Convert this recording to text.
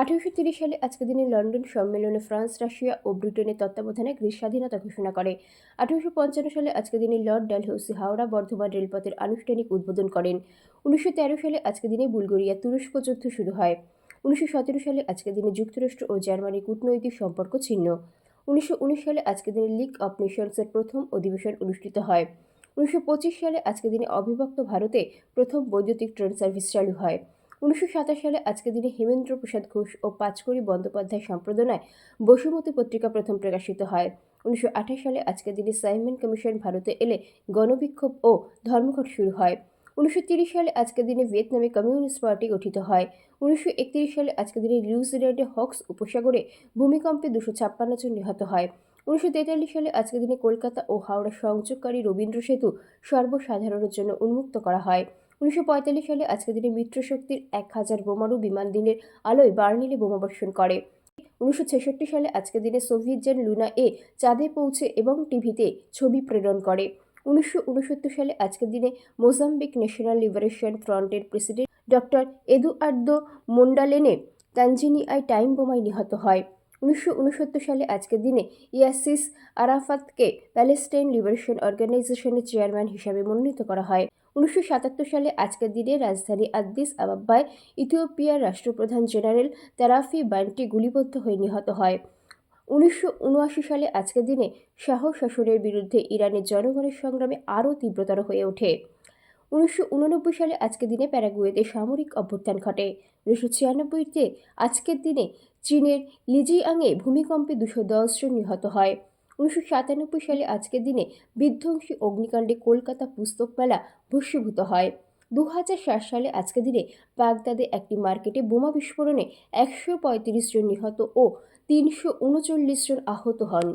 আঠারোশো তিরিশ সালে আজকে দিনে লন্ডন সম্মেলনে ফ্রান্স, রাশিয়া ও ব্রিটেনের তত্ত্বাবধানে গ্রিস স্বাধীনতা ঘোষণা করে। আঠারোশো পঞ্চান্ন সালে আজকে দিনে লর্ড ডালহৌসি হাওড়া বর্ধমান রেলপথের আনুষ্ঠানিক উদ্বোধন করেন। উনিশশো তেরো সালে আজকে দিনে বুলগেরিয়া তুরস্ক যুদ্ধ শুরু হয়। উনিশশো সতেরো সালে আজকে দিনে যুক্তরাষ্ট্র ও জার্মানির কূটনৈতিক সম্পর্ক ছিন্ন। উনিশশো উনিশ সালে আজকে দিনে লিগ অফ নেশনসের প্রথম অধিবেশন অনুষ্ঠিত হয়। উনিশশো পঁচিশ সালে আজকে দিনে অবিভক্ত ভারতে প্রথম বৈদ্যুতিক ট্রেন সার্ভিস চালু হয়। উনিশশো সাতাশ সালে আজকে দিনে হেমেন্দ্র প্রসাদ ঘোষ ও পাঁচকড়ি বন্দ্যোপাধ্যায় সম্পাদনায় বসুমতী পত্রিকা প্রথম প্রকাশিত হয়। উনিশশো আঠাশ সালে আজকের দিনে সাইমন কমিশন ভারতে এলে গণবিক্ষোভ ও ধর্মঘট শুরু হয়। উনিশশো সালে আজকের দিনে ভিয়েতনামে কমিউনিস্ট পার্টি গঠিত হয়। উনিশশো একত্রিশ সালে আজকের দিনে নিউজিল্যান্ডে হক্স উপসাগরে ভূমিকম্পে দুশো ছাপ্পান্ন জন নিহত হয়। উনিশশো তেতাল্লিশ সালে আজকের দিনে কলকাতা ও হাওড়া সংযোগকারী রবীন্দ্র সেতু সর্বসাধারণের জন্য উন্মুক্ত করা হয়। উনিশশো পঁয়তাল্লিশ সালে আজকের দিনে মিত্রশক্তির এক হাজার বোমারু বিমান দিনের আলোয় বার্নিলে বোমাবর্ষণ করে। উনিশশো ছেষট্টি সালে আজকের দিনে সোভিয়েত যান লুনা এ চাঁদে পৌঁছে এবং টিভিতে ছবি প্রেরণ করে। উনিশশো উনসত্তর সালে আজকের দিনে মোজাম্বিক ন্যাশনাল লিবারেশন ফ্রন্টের প্রেসিডেন্ট ডক্টর এদুয়ার্দো মোন্ডালেনে তানজিনিয়ায় টাইম বোমায় নিহত হয়। উনিশশো উনসত্তর সালে আজকের দিনে ইয়াসিস আরাফাতকে প্যালেস্টাইন লিবারেশন অর্গানাইজেশনের চেয়ারম্যান হিসাবে মনোনীত করা হয়। উনিশশো সাতাত্তর সালে আজকের দিনে রাজধানী আদ্দিস আবাব্বায় ইথিওপিয়ার রাষ্ট্রপ্রধান জেনারেল তারাফি বান্টি গুলিবদ্ধ হয়ে নিহত হয়। উনিশশো উনআশি সালে আজকের দিনে শাহ শাসনের বিরুদ্ধে ইরানের জনগণের সংগ্রামে আরও তীব্রতর হয়ে ওঠে। উনিশশো উননব্বই সালে আজকের দিনে প্যারাগুয়েতে সামরিক অভ্যুত্থান ঘটে। উনিশশো ছিয়ানব্বইতে আজকের দিনে চীনের লিজিয়াংয়ে ভূমিকম্পে দুশো দশ জন নিহত হয়। উনিশশো সাতানব্বই সালে আজকের দিনে বিধ্বংসী অগ্নিকাণ্ডে কলকাতা পুস্তক মেলা ভস্মীভূত হয়। দু হাজার সাত সালে আজকের দিনে বাগদাদে একটি মার্কেটে বোমা বিস্ফোরণে একশো পঁয়ত্রিশ জন নিহত ও তিনশো উনচল্লিশ জন আহত হন।